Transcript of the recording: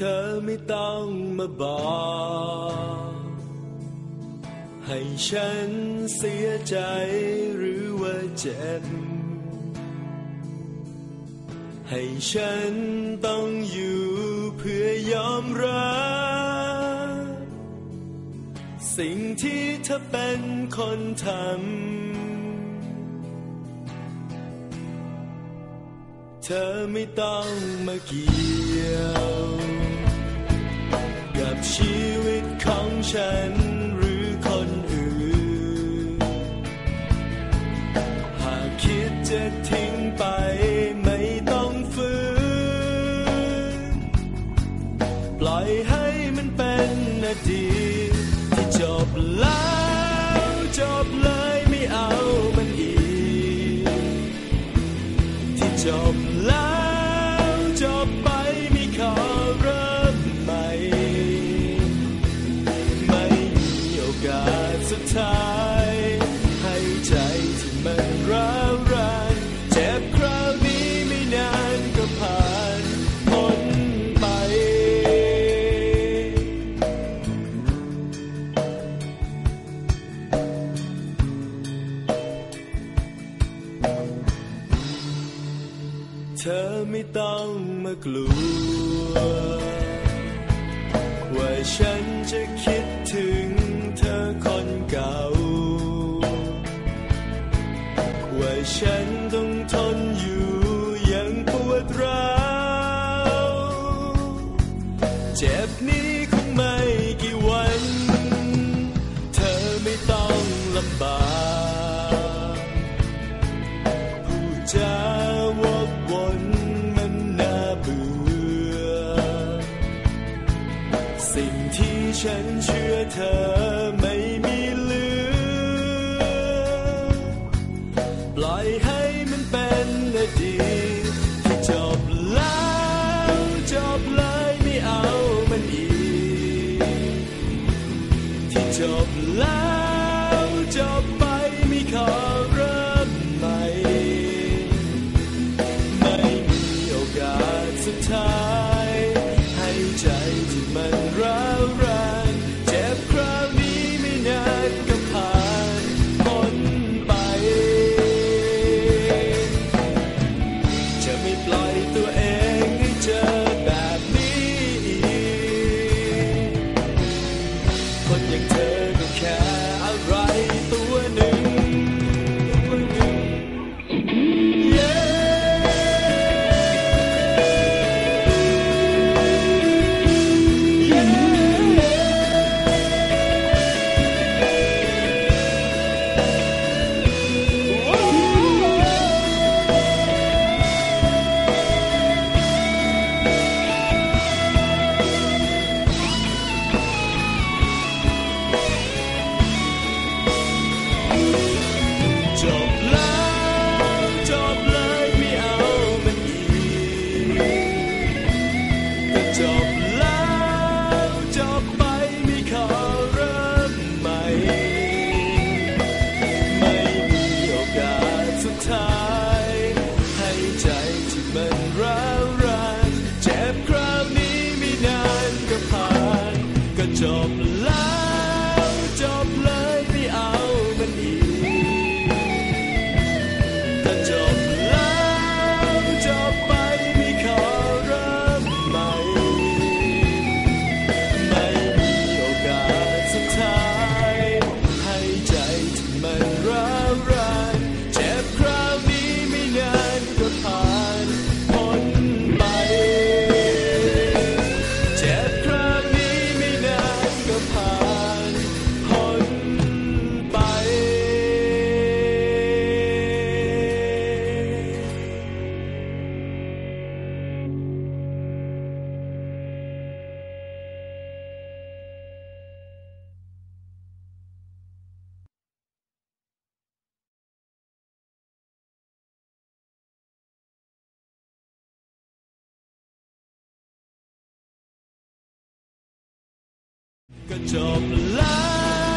เธอไม่ต้องมาบอก ให้ฉันเสียใจหรือว่าเจ็บ ให้ฉันต้องอยู่เพื่อยอมรับ สิ่งที่เธอเป็นคนทำ เธอไม่ต้องมาเกี่ยว กับชีวิตของฉันหรือคนอื่น หากคิดจะทิ้งไปไม่ต้องฝืน ปล่อยให้มันเป็นอดีตที่จบแล้วจบเลยไม่เอามันอีก ที่จบ ท้ายให้ใจที่มันร้าวรานเจ็บคราวนี้ไม่นานก็ผ่านพ้นไป เธอไม่ต้องมากลัว ว่าฉันจะคิดถึง ฉันต้องทนอยู่อยังปวดร้าวเจ็บนี้คงไม่กี่วัน เธอไม่ต้องลำบากผู้จาวกวนมันน่าเบื่อ สิ่งที่ฉันเชื่อเธอ ปล่อยให้มันเป็นอดีตที่จบแล้วจบเลยไม่เอามันอีก ที่จบแล้วจบไปไม่ขอ ไม่ปล่อยตัวเอง ก็จบแล้ว